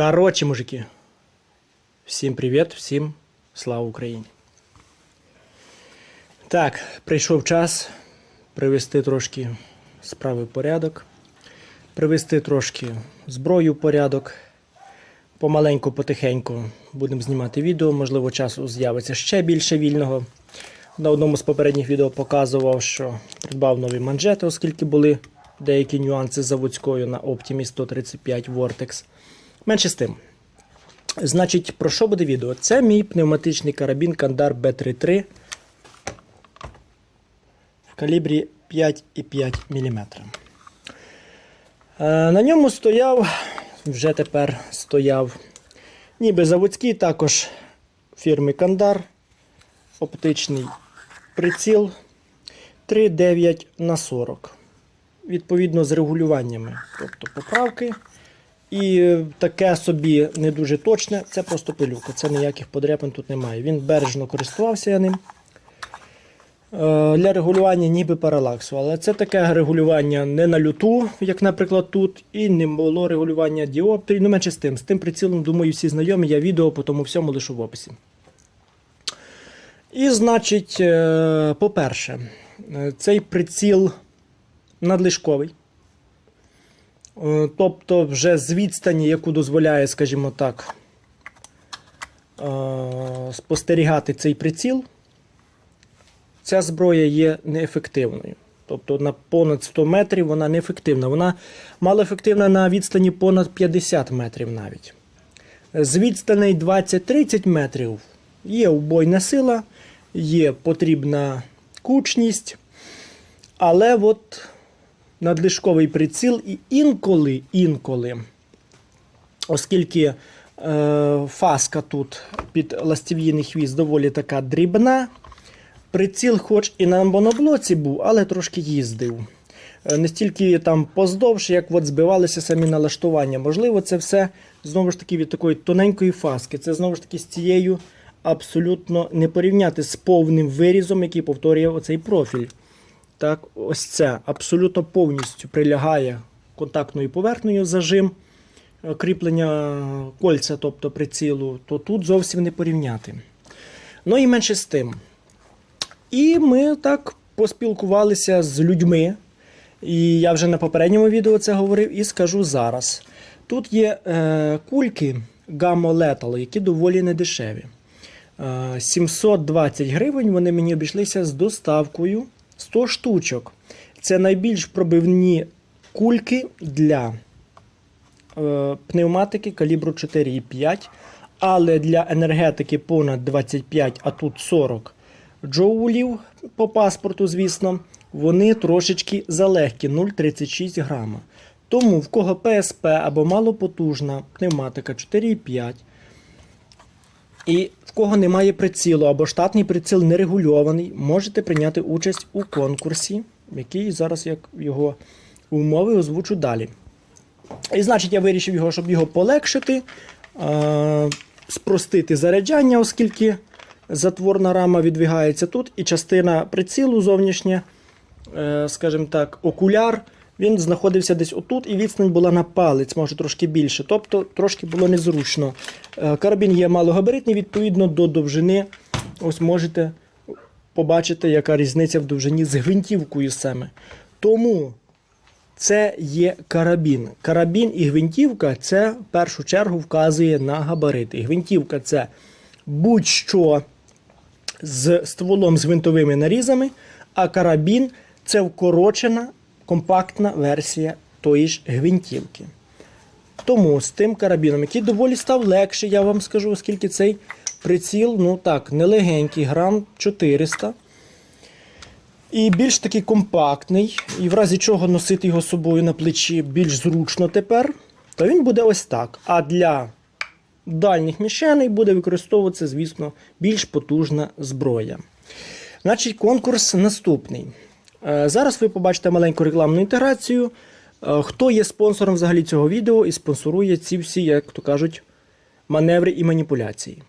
Коротше, мужики. Всім привіт, всім слава Україні. Так, прийшов час привести трошки справи в порядок, привести трошки зброю в порядок. Помаленьку, потихеньку будемо знімати відео, можливо, часу з'явиться ще більше вільного. На одному з попередніх відео показував, що придбав нові манжети, оскільки були деякі нюанси заводською на Optimus 135 Vortex. Менше з тим. Значить, про що буде відео? Це мій пневматичний карабін Кандар B33 в калібрі 5,5 мм. Е, На ньому стояв, вже тепер стояв ніби заводський, також фірми Кандар, оптичний приціл 3,9 на 40. Відповідно з регулюваннями, тобто поправки. І таке собі не дуже точне, це просто пилюка. Це ніяких подряпин тут немає. Він бережно користувався я ним. Е, Для регулювання ніби паралаксу. Але це таке регулювання не на люту, як, наприклад, тут, і не було регулювання діоптрій. Ну, менше з тим. З тим прицілом, думаю, всі знайомі. Я відео по тому всьому лишу в описі. І, значить, е, по-перше, е, цей приціл надлишковий. Е, Тобто, вже з відстані, яку дозволяє, скажімо так, е, спостерігати цей приціл, ця зброя є неефективною. Тобто на понад 100 метрів вона неефективна. Вона малоефективна на відстані понад 50 метрів навіть. З відстаней 20-30 метрів є убойна сила, є потрібна кучність, але от надлишковий приціл і інколи, інколи, оскільки е, фаска тут під ластів'їний хвіст доволі така дрібна, приціл хоч і на моноблоці був, але трошки їздив. Е, Не стільки там поздовж, як от збивалися самі налаштування. Можливо, це все знову ж таки від такої тоненької фаски. Це знову ж таки з цією абсолютно не порівняти з повним вирізом, який повторює оцей профіль. Так, ось це абсолютно повністю прилягає контактною поверхнею зажим е, кріплення кольця, тобто прицілу, то тут зовсім не порівняти. Ну і менше з тим. І ми так поспілкувалися з людьми. І я вже на попередньому відео це говорив і скажу зараз. Тут є е, кульки Gamma Lethal, які доволі недешеві. Е, 720 гривень вони мені обійшлися з доставкою 100 штучок. Це найбільш пробивні кульки для е, пневматики калібру 4,5, але для енергетики понад 25, а тут 40 джоулів по паспорту, звісно, вони трошечки залегкі 0,36 грама. Тому в кого ПСП або малопотужна пневматика 4,5, і в кого немає прицілу або штатний приціл не регульований, можете прийняти участь у конкурсі, який зараз як його умови озвучу далі. І значить, я вирішив його, щоб його полегшити, е- спростити заряджання, оскільки затворна рама відвигається тут, і частина прицілу зовнішня, е- скажімо так, окуляр. Він знаходився десь отут, і відстань була на палець, може трошки більше. Тобто трошки було незручно. Е, Карабін є малогабаритний, відповідно до довжини. Ось можете побачити, яка різниця в довжині з гвинтівкою саме. Тому це є карабін. Карабін і гвинтівка це в першу чергу вказує на габарити. Гвинтівка це будь-що з стволом з гвинтовими нарізами, а карабін це вкорочена компактна версія тої ж гвинтівки. Тому з тим карабіном, який доволі став легший, я вам скажу, оскільки цей приціл, ну так, нелегенький, грам 400. І більш такий компактний, і в разі чого носити його з собою на плечі більш зручно тепер, то він буде ось так. А для дальніх мішеней буде використовуватися, звісно, більш потужна зброя. Значить, конкурс наступний. Е, Зараз ви побачите маленьку рекламну інтеграцію. Е, Хто є спонсором взагалі цього відео і спонсорує ці всі, як то кажуть, маневри і маніпуляції.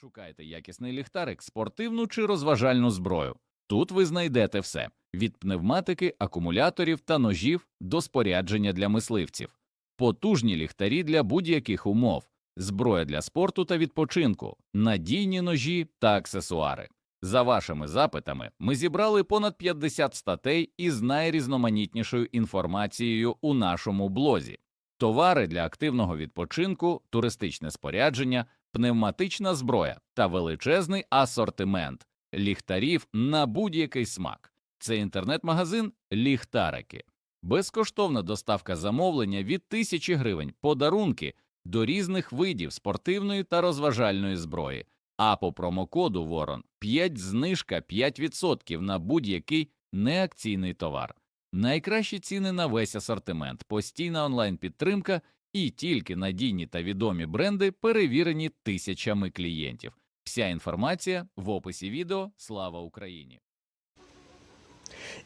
Шукайте якісний ліхтарик, спортивну чи розважальну зброю. Тут ви знайдете все: від пневматики, акумуляторів та ножів до спорядження для мисливців. потужні ліхтарі для будь-яких умов, зброя для спорту та відпочинку, надійні ножі та аксесуари. За вашими запитами, ми зібрали понад 50 статей із найрізноманітнішою інформацією у нашому блозі. Товари для активного відпочинку, туристичне спорядження, пневматична зброя та величезний асортимент ліхтарів на будь-який смак. Це інтернет-магазин Ліхтарики. Безкоштовна доставка замовлення від тисячі гривень, подарунки до різних видів спортивної та розважальної зброї. А по промокоду Ворон 5 знижка 5% на будь-який неакційний товар. Найкращі ціни на весь асортимент, постійна онлайн-підтримка і тільки надійні та відомі бренди, перевірені тисячами клієнтів. Вся інформація в описі відео. Слава Україні!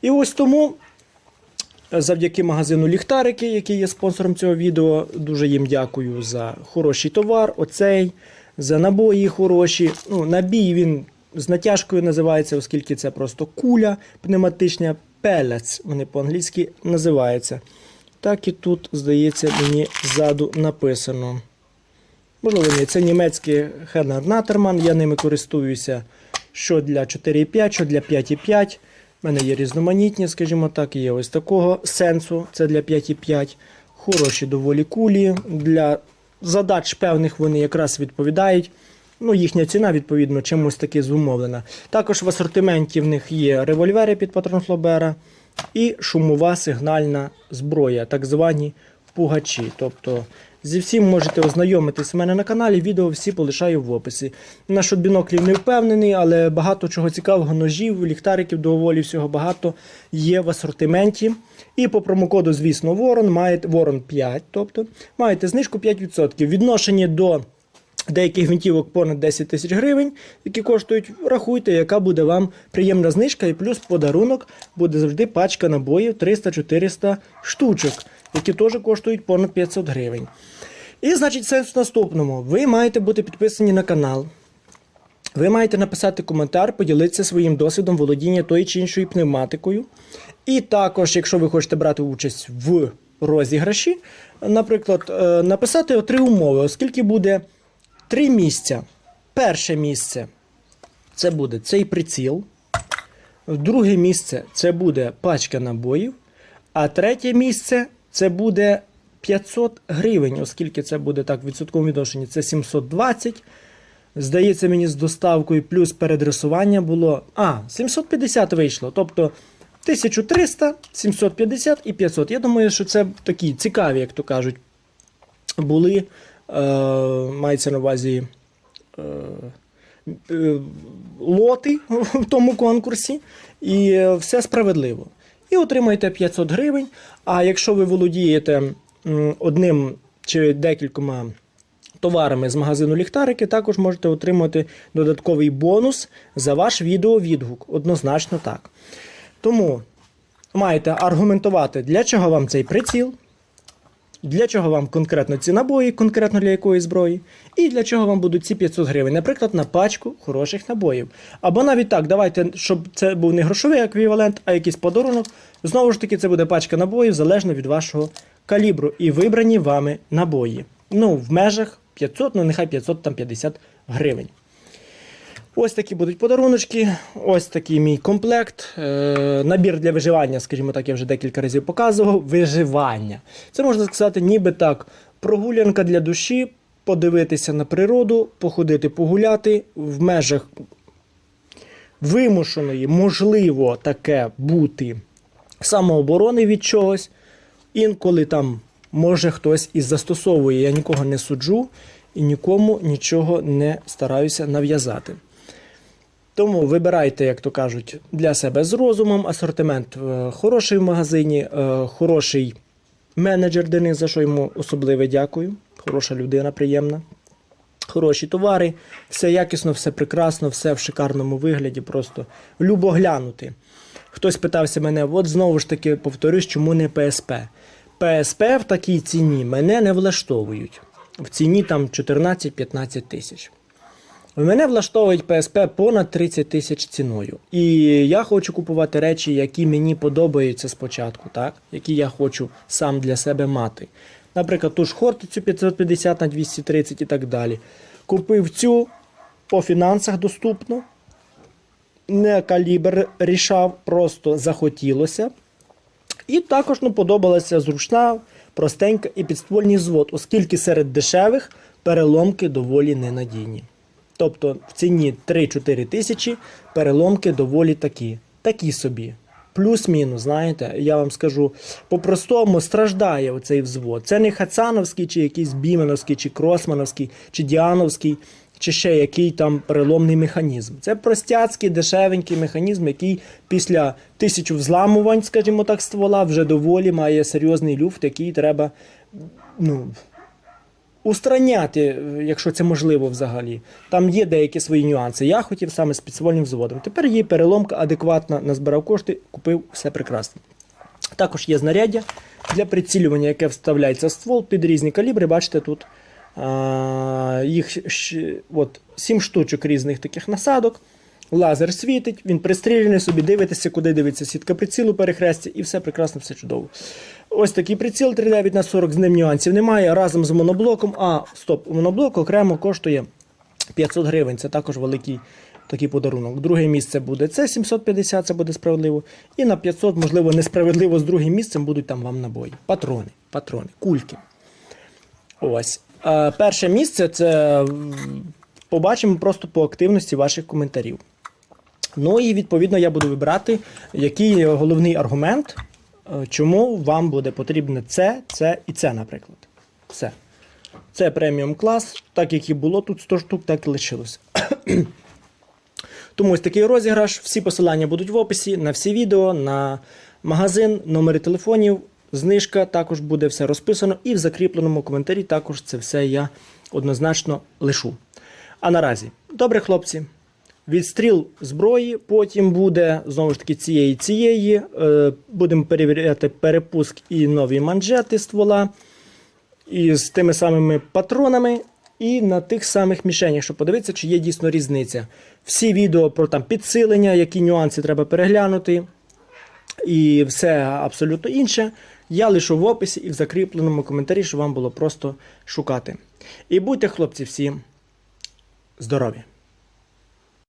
І ось тому, завдяки магазину Ліхтарики, який є спонсором цього відео, дуже їм дякую за хороший товар, оцей, за набої хороші. Ну, набій він з натяжкою називається, оскільки це просто куля пневматична, пелец, вони по-англійськи називаються. Так і тут, здається, мені ззаду написано. Можливо, ні, це німецький Хеннер Натерман, я ними користуюся що для 4,5, що для 5,5. У мене є різноманітні, скажімо так, є ось такого сенсу, це для 5,5. Хороші доволі кулі. Для задач певних вони якраз відповідають. Ну, їхня ціна, відповідно, чимось таки зумовлена. Також в асортименті в них є револьвери під патрон Флобера і шумова сигнальна зброя, так звані пугачі. Тобто зі всім можете ознайомитись у мене на каналі. Відео всі полишаю в описі. Насчет біноклів не впевнений, але багато чого цікавого, ножів, ліхтариків, доволі всього багато є в асортименті. І по промокоду, звісно, Ворон маєте Ворон 5, тобто маєте знижку 5%. Відношені до деяких гвинтівок понад 10 тисяч гривень, які коштують, рахуйте, яка буде вам приємна знижка, і плюс подарунок буде завжди пачка набоїв 300-400 штучок, які теж коштують понад 500 гривень. І, значить, сенс в наступному. Ви маєте бути підписані на канал. Ви маєте написати коментар, поділитися своїм досвідом володіння тої чи іншою пневматикою. І також, якщо ви хочете брати участь в розіграші, наприклад, е, написати три умови, оскільки буде три місця. Перше місце це буде цей приціл. Друге місце це буде пачка набоїв. А третє місце це буде 500 гривень, оскільки це буде так в відсотковому відношенні, це 720. Здається, мені з доставкою плюс передресування було. А, 750 вийшло. Тобто 1300, 750 і 500. Я думаю, що це такі цікаві, як то кажуть, були. Е, мається на увазі е, е, лоти в тому конкурсі. І все справедливо. І отримаєте 500 гривень. А якщо ви володієте одним чи декількома товарами з магазину ліхтарики, також можете отримати додатковий бонус за ваш відеовідгук. Однозначно так. Тому маєте аргументувати, для чого вам цей приціл, для чого вам конкретно ці набої, конкретно для якої зброї, і для чого вам будуть ці 500 гривень, наприклад, на пачку хороших набоїв. Або навіть так, давайте, щоб це був не грошовий еквівалент, а якийсь подарунок. Знову ж таки, це буде пачка набоїв залежно від вашого калібру і вибрані вами набої. Ну, в межах 500, ну нехай 550 гривень. Ось такі будуть подаруночки, ось такий мій комплект. Е, набір для виживання, скажімо так, я вже декілька разів показував. Виживання. Це можна сказати, ніби так, прогулянка для душі, подивитися на природу, походити, погуляти в межах вимушеної, можливо, таке бути самооборони від чогось. Інколи там може хтось і застосовує. Я нікого не суджу і нікому нічого не стараюся нав'язати. Тому вибирайте, як то кажуть, для себе з розумом. Асортимент е, хороший в магазині, е, хороший менеджер Денис, за що йому особливе дякую. Хороша людина, приємна. Хороші товари, все якісно, все прекрасно, все в шикарному вигляді, просто любо глянути. Хтось питався мене, от знову ж таки повторюсь, чому не ПСП. ПСП в такій ціні мене не влаштовують. В ціні там 14-15 тисяч. Мене влаштовують ПСП понад 30 тисяч ціною. І я хочу купувати речі, які мені подобаються спочатку, так? які я хочу сам для себе мати. наприклад, ту ж хортицю 550 на 230 і так далі. Купив цю по фінансах доступно. Не калібр рішав, просто захотілося. І також ну, подобалася зручна, простенька і підствольний звод, оскільки серед дешевих переломки доволі ненадійні. Тобто в ціні 3-4 тисячі переломки доволі такі. Такі собі. Плюс-мінус, знаєте, я вам скажу, по-простому страждає оцей взвод. Це не Хацановський, чи якийсь Біменовський, чи Кросмановський, чи Діановський, чи ще який там переломний механізм. Це простяцький, дешевенький механізм, який після тисячу взламувань, скажімо так, ствола вже доволі має серйозний люфт, який треба ну, устраняти, якщо це можливо взагалі. Там є деякі свої нюанси. Я хотів саме з підствольним взводом. Тепер є переломка адекватна, назбирав кошти, купив все прекрасно. Також є знаряддя для прицілювання, яке вставляється в ствол під різні калібри. Бачите, тут їх от, 7 штучок різних таких насадок. Лазер світить, він пристріляний собі, дивитеся, куди дивиться сітка прицілу перехрестя, і все прекрасно, все чудово. Ось такий приціл 39 на 40, з ним нюансів немає. Разом з моноблоком. А, стоп, моноблок окремо коштує 500 гривень. Це також великий такий подарунок. Друге місце буде це 750, це буде справедливо. І на 500, можливо, несправедливо з другим місцем будуть там вам набої. Патрони, патрони, кульки. Ось. А перше місце це побачимо просто по активності ваших коментарів. Ну і відповідно я буду вибирати, який головний аргумент, е, чому вам буде потрібне це, це і це, наприклад. Все. Це преміум клас, так як і було тут 100 штук, так і лишилося. Тому ось такий розіграш. Всі посилання будуть в описі на всі відео, на магазин, номери телефонів, знижка також буде все розписано. І в закріпленому коментарі також це все я однозначно лишу. А наразі, добре, хлопці. Відстріл зброї, потім буде знову ж таки цієї цієї. Е, будемо перевіряти перепуск і нові манжети ствола і з тими самими патронами, і на тих самих мішенях, щоб подивитися, чи є дійсно різниця. Всі відео про там підсилення, які нюанси треба переглянути, і все абсолютно інше. Я лишу в описі і в закріпленому коментарі, щоб вам було просто шукати. І будьте, хлопці, всі здорові!